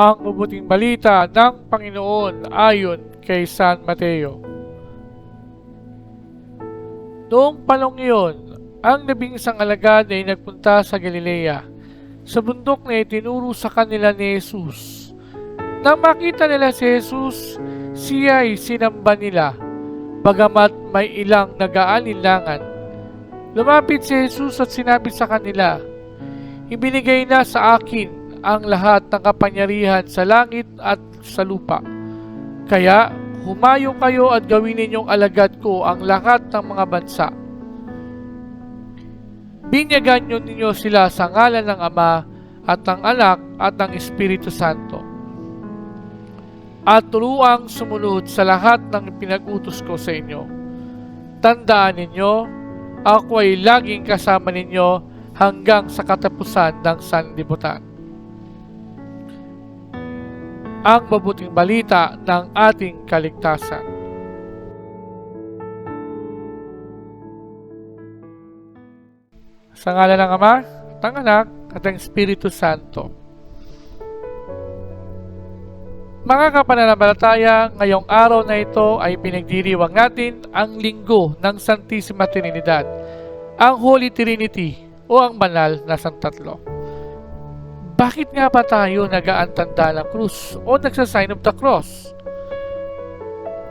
Ang mabuting balita ng Panginoon ayon kay San Mateo. Noong panong iyon, ang labing isang alagad ay nagpunta sa Galilea, sa bundok na itinuro sa kanila ni Jesus. Nang makita nila si Jesus, siya ay sinamba nila, bagamat may ilang nag-aalinlangan. Lumapit si Jesus at sinabi sa kanila, Ibinigay na sa akin ang lahat ng kapangyarihan sa langit at sa lupa. Kaya, humayo kayo at gawin ninyong alagad ko ang lahat ng mga bansa. Binyagan nyo ninyo sila sa ngalan ng Ama at ng Anak at ng Espiritu Santo. At turuang sumunod sa lahat ng pinag-utos ko sa inyo. Tandaan ninyo, ako ay laging kasama ninyo hanggang sa katapusan ng sanlibutan. Ang mabuting balita ng ating kaligtasan. Sa ngala ng Ama, at ng Anak, at ng Espiritu Santo. Mga kapananampalataya, ngayong araw na ito ay pinagdiriwang natin ang linggo ng Santissima Trinidad, ang Holy Trinity o ang banal na Santatlo. Bakit nga ba tayo nagaantanda ng krus o nagsasign of the cross?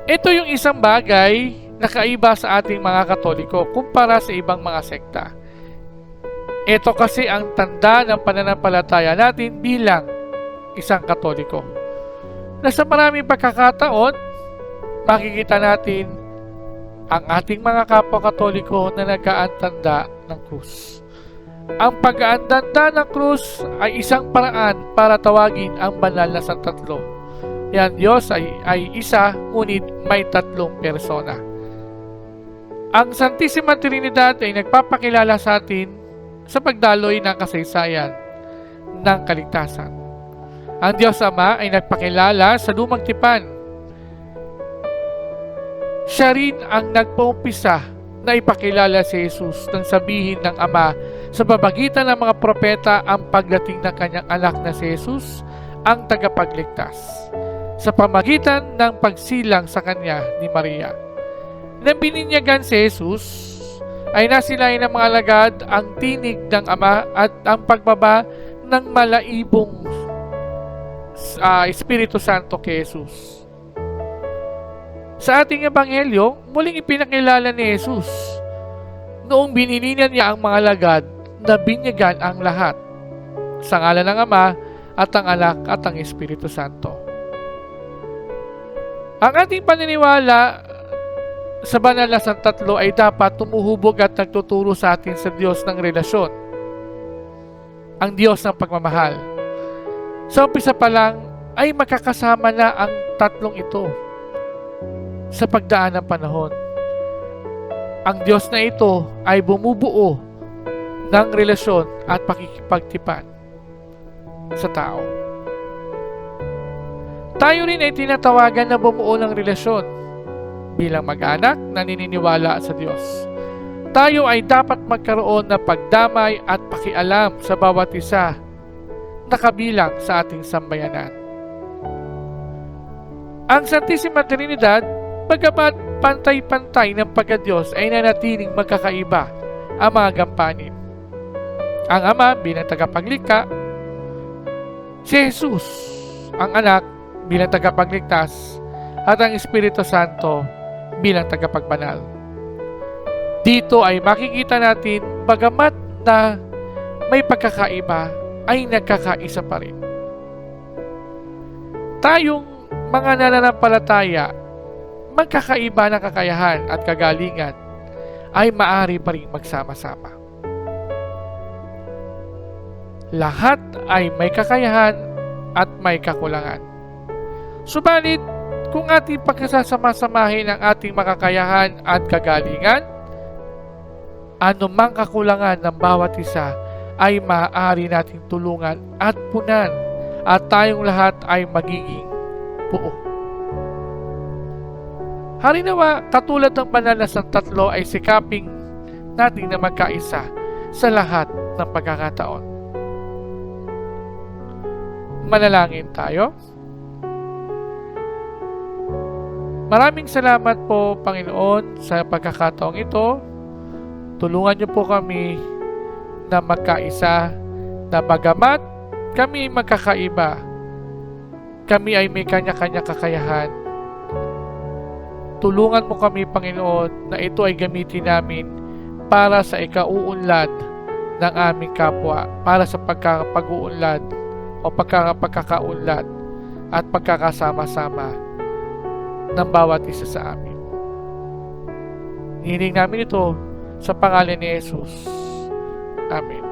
Ito yung isang bagay na kaiba sa ating mga katoliko kumpara sa ibang mga sekta. Ito kasi ang tanda ng pananampalataya natin bilang isang katoliko. Na sa maraming pagkakataon, makikita natin ang ating mga kapwa katoliko na nagaantanda ng krus. Ang pag-aandanda ng krus ay isang paraan para tawagin ang banal na santatlo. Yan, Diyos ay, ay isa, ngunit may tatlong persona. Ang Santissima Trinidad ay nagpapakilala sa atin sa pagdaloy ng kasaysayan ng kaligtasan. Ang Diyos Ama ay nagpakilala sa lumang tipan. Siya rin ang nagpaumpisa na ipakilala si Jesus nang sabihin ng Ama sa babagitan ng mga propeta ang pagdating ng kanyang anak na si Jesus ang tagapagligtas sa pamagitan ng pagsilang sa kanya ni Maria. Nang bininyagan si Jesus, ay nasilayan ng mga alagad ang tinig ng Ama at ang pagbaba ng malaibong uh, Espiritu Santo kay Jesus. Sa ating ebanghelyo, muling ipinakilala ni Jesus noong binininan niya ang mga alagad na binyagan ang lahat sa ngalan ng Ama at ang Anak at ang Espiritu Santo. Ang ating paniniwala sa banal na santatlo ay dapat tumuhubog at nagtuturo sa atin sa Diyos ng relasyon. Ang Diyos ng pagmamahal. Sa umpisa pa lang ay makakasama na ang tatlong ito sa pagdaan ng panahon. Ang Diyos na ito ay bumubuo ng relasyon at pakikipagtipan sa tao. Tayo rin ay tinatawagan na bumuo ng relasyon bilang mag-anak na nininiwala sa Diyos. Tayo ay dapat magkaroon ng pagdamay at pakialam sa bawat isa na kabilang sa ating sambayanan. Ang Santissima Trinidad, bagamat pantay-pantay ng pagka-Diyos ay nanatiling magkakaiba ang mga gampanin. Ang Ama bilang tagapaglikha, si Jesus, ang anak bilang tagapagligtas, at ang Espiritu Santo bilang tagapagbanal. Dito ay makikita natin bagamat na may pagkakaiba ay nagkakaisa pa rin. Tayong mga nananampalataya, magkakaiba ng kakayahan at kagalingan ay maari pa rin magsama-sama. Lahat ay may kakayahan at may kakulangan. Subalit, kung ating pagkasasama-samahin ang ating makakayahan at kagalingan, anumang kakulangan ng bawat isa ay maaari nating tulungan at punan at tayong lahat ay magiging buo. Harinawa, katulad ng banal na sa tatlo ay sikaping nating na magkaisa sa lahat ng pagkakataon. Manalangin tayo. Maraming salamat po, Panginoon, sa pagkakataong ito. Tulungan niyo po kami na magkaisa na bagamat kami magkakaiba, kami ay may kanya-kanya kakayahan. Tulungan mo kami, Panginoon, na ito ay gamitin namin para sa ikauunlad ng aming kapwa, para sa pagkakapag-uunlad o pagkakapagkakaunlad at pagkakasama-sama ng bawat isa sa amin. Hiling namin ito sa pangalan ni Jesus. Amen.